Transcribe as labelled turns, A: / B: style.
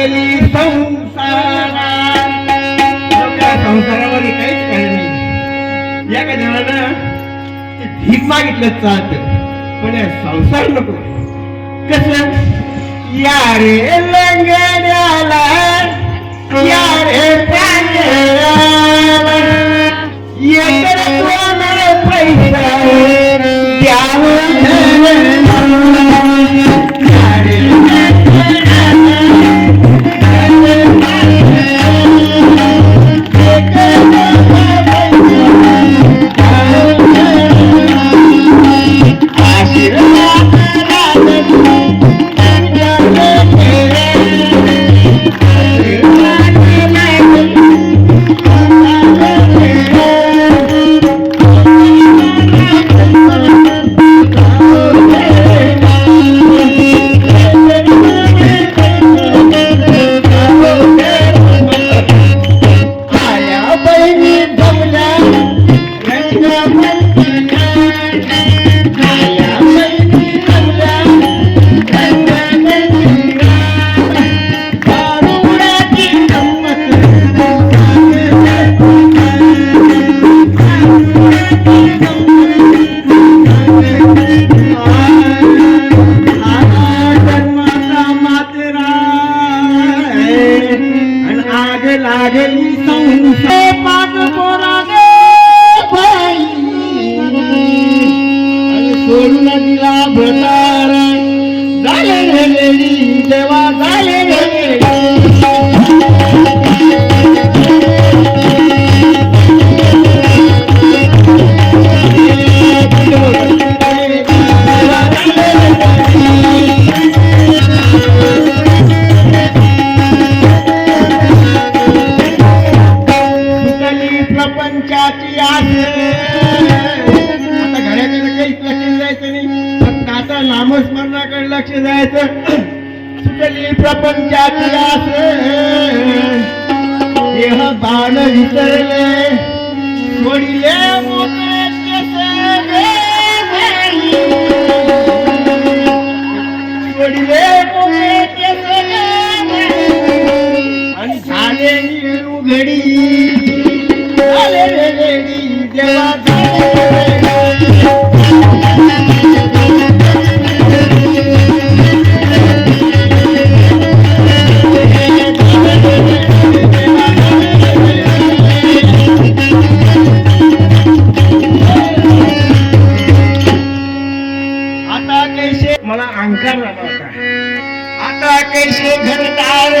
A: पडली संसारा संसारावर काहीच भीक मागितलं चालत. पण संसार नको. कस? या रे लंगड्याला या रे पाण्याला पैसा द्यावं लागली संसार पाच पोराने बाई. सोडून दिला भटार झाले गेलेली देवा झाले नामस्मरणाकडे लक्ष द्यायचं सुटली प्रपंचाची आस देह बाण विसरले. सोडिले सोडिले आणि झाले उघडी झाले वेगळी देवा आता कैसे मला अंकार झाला होता. आता कैसे घरदार